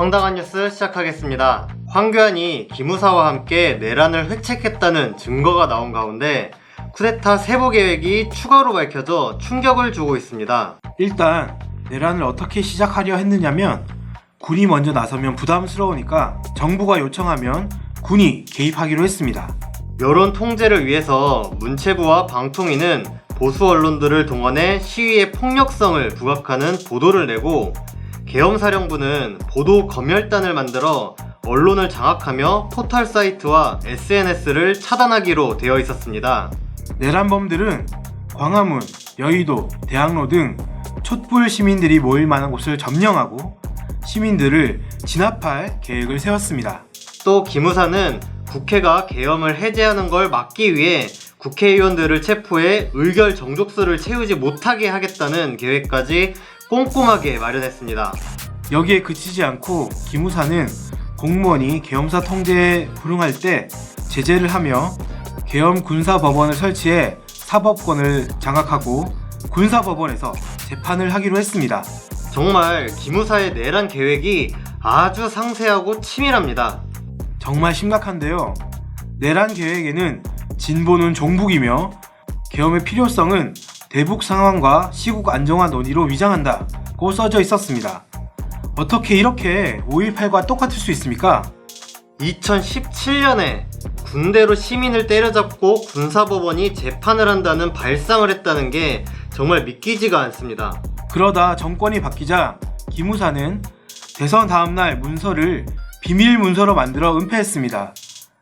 황당한 뉴스 시작하겠습니다. 황교안이 기무사와 함께 내란을 획책했다는 증거가 나온 가운데 쿠데타 세부 계획이 추가로 밝혀져 충격을 주고 있습니다. 일단 내란을 어떻게 시작하려 했느냐면 군이 먼저 나서면 부담스러우니까 정부가 요청하면 군이 개입하기로 했습니다. 여론 통제를 위해서 문체부와 방통위는 보수 언론들을 동원해 시위의 폭력성을 부각하는 보도를 내고 계엄사령부는 보도 검열단을 만들어 언론을 장악하며 포털 사이트와 SNS를 차단하기로 되어 있었습니다. 내란범들은 광화문, 여의도, 대학로 등 촛불 시민들이 모일 만한 곳을 점령하고 시민들을 진압할 계획을 세웠습니다. 또 기무사는 국회가 계엄을 해제하는 걸 막기 위해 국회의원들을 체포해 의결 정족수를 채우지 못하게 하겠다는 계획까지 꼼꼼하게 마련했습니다. 여기에 그치지 않고 기무사는 공무원이 계엄사 통제에 불응할 때 제재를 하며 계엄 군사법원을 설치해 사법권을 장악하고 군사법원에서 재판을 하기로 했습니다. 정말 기무사의 내란 계획이 아주 상세하고 치밀합니다. 정말 심각한데요. 내란 계획에는 진보는 종북이며 계엄의 필요성은 대북 상황과 시국 안정화 논의로 위장한다 고 써져 있었습니다. 어떻게 이렇게 5.18과 똑같을 수 있습니까? 2017년에 군대로 시민을 때려잡고 군사법원이 재판을 한다는 발상을 했다는 게 정말 믿기지가 않습니다. 그러다 정권이 바뀌자 기무사는 대선 다음날 문서를 비밀 문서로 만들어 은폐했습니다.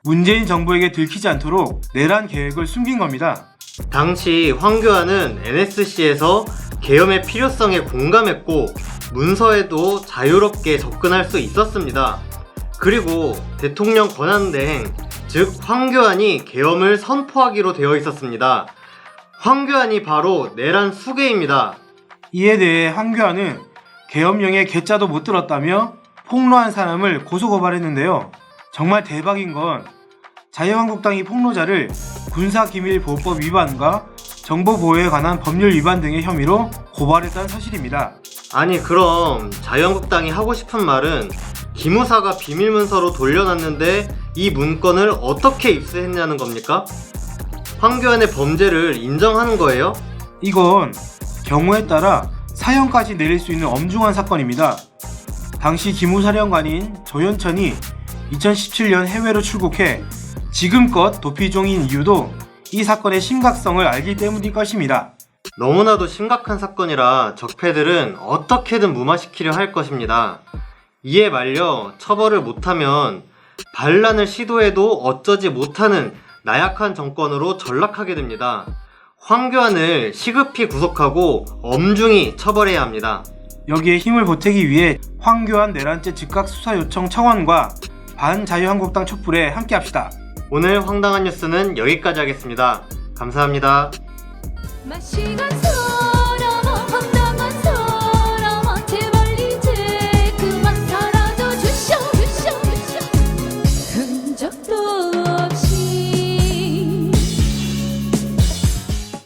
문재인 정부에게 들키지 않도록 내란 계획을 숨긴 겁니다. 당시 황교안은 NSC에서 계엄의 필요성에 공감했고 문서에도 자유롭게 접근할 수 있었습니다. 그리고 대통령 권한대행, 즉 황교안이 계엄을 선포하기로 되어 있었습니다. 황교안이 바로 내란 수괴입니다. 이에 대해 황교안은 계엄령의 개짜도 못 들었다며 폭로한 사람을 고소 고발했는데요. 정말 대박인 건 자유한국당이 폭로자를 군사기밀보호법 위반과 정보보호에 관한 법률 위반 등의 혐의로 고발했다는 사실입니다. 아니 그럼 자유한국당이 하고 싶은 말은 기무사가 비밀문서로 돌려놨는데 이 문건을 어떻게 입수했냐는 겁니까? 황교안의 범죄를 인정하는 거예요? 이건 경우에 따라 사형까지 내릴 수 있는 엄중한 사건입니다. 당시 기무사령관인 조현천이 2017년 해외로 출국해 지금껏 도피 중인 이유도 이 사건의 심각성을 알기 때문일 것입니다. 너무나도 심각한 사건이라 적폐들은 어떻게든 무마시키려 할 것입니다. 이에 말려 처벌을 못하면 반란을 시도해도 어쩌지 못하는 나약한 정권으로 전락하게 됩니다. 황교안을 시급히 구속하고 엄중히 처벌해야 합니다. 여기에 힘을 보태기 위해 황교안 내란죄 즉각 수사 요청 청원과 반자유한국당 촛불에 함께합시다. 오늘 황당한 뉴스는 여기까지 하겠습니다. 감사합니다.